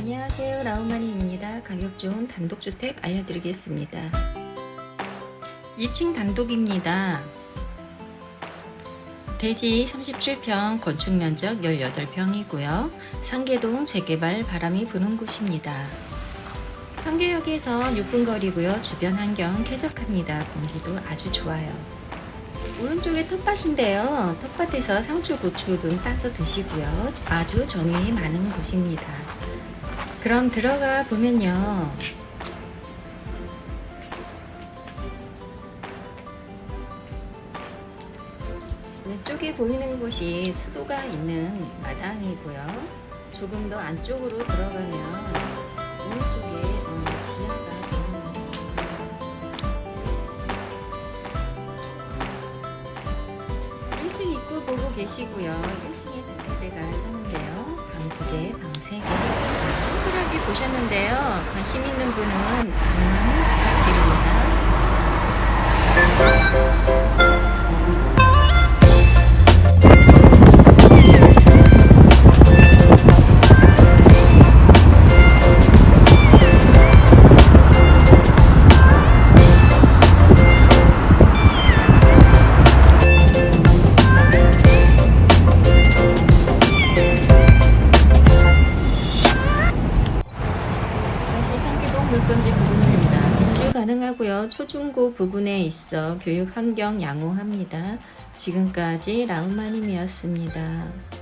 안녕하세요 라우마니입니다. 가격 좋은 단독주택 알려드리겠습니다. 2층 단독입니다. 대지 37평, 건축면적 18평이고요. 상계동 재개발 바람이 부는 곳입니다. 상계역에서 6분 거리고요. 주변 환경 쾌적합니다. 공기도 아주 좋아요. 오른쪽에 텃밭인데요. 텃밭에서 상추, 고추 등 따서 드시고요. 아주 정이 많은 곳입니다. 그럼 들어가 보면요. 왼쪽에 보이는 곳이 수도가 있는 마당이고요. 조금 더 안쪽으로 들어가면 오른쪽에 어, 지하가 보입니다. 1층 입구 보고 계시고요. 1층에 두 세대가 사는데요. 방두 개, 방세 개. 보셨는데요. 관심 있는 분은 물건지 부분입니다. 입주 가능하고요. 초중고 부분에 있어 교육 환경 양호합니다. 지금까지 라운마님이었습니다.